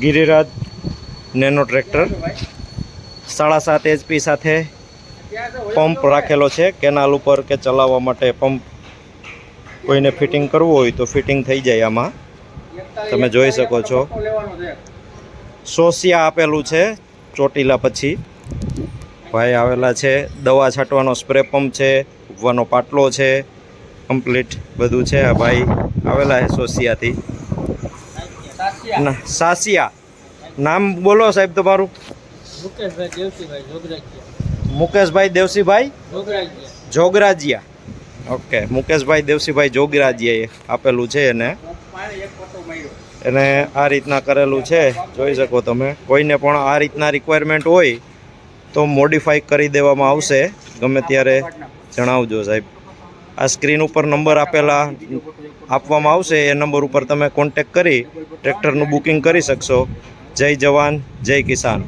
Giriraj nano tractor. સાડા સાત HP સાથે પંપ રાખેલો છે. કેનાલ ઉપર કે ચલાવવા માટે પંપ કોઈને ફિટિંગ કરવું હોય તો ફિટિંગ થઈ જાય આમાં. તમે જોઈ શકો છો. સોસિયા આપેલું છે ચોટીલા પછી. ભાઈ આવેલા છે. દવા છાંટવાનો સ્પ્રે પંપ છે. ઉગવાનો પાટલો છે. કમ્પ્લીટ બધું છે. આ ભાઈ આવેલા છે સોસિયાથી. ના, સાસિયા. નામ બોલો સાહેબ તમારું. મુકેશભાઈ દેવસીભાઈ જોગરાજ્યા. ઓકે મુકેશભાઈ દેવસીભાઈ જોગરાજિયાએ આપેલું છે એને. એને આ રીતના કરેલું છે જોઈ શકો તમે. કોઈને પણ આ રીતના રિક્વાયરમેન્ટ હોય તો મોડિફાઈ કરી દેવામાં આવશે. ગમે ત્યારે જણાવજો સાહેબ. આ સ્ક્રીન ઉપર નંબર આપેલા આપવામાં આવશે, એ નંબર ઉપર તમે કોન્ટેક કરી ટ્રેક્ટરનું બુકિંગ કરી શકશો. જય જવાન, જય કિસાન.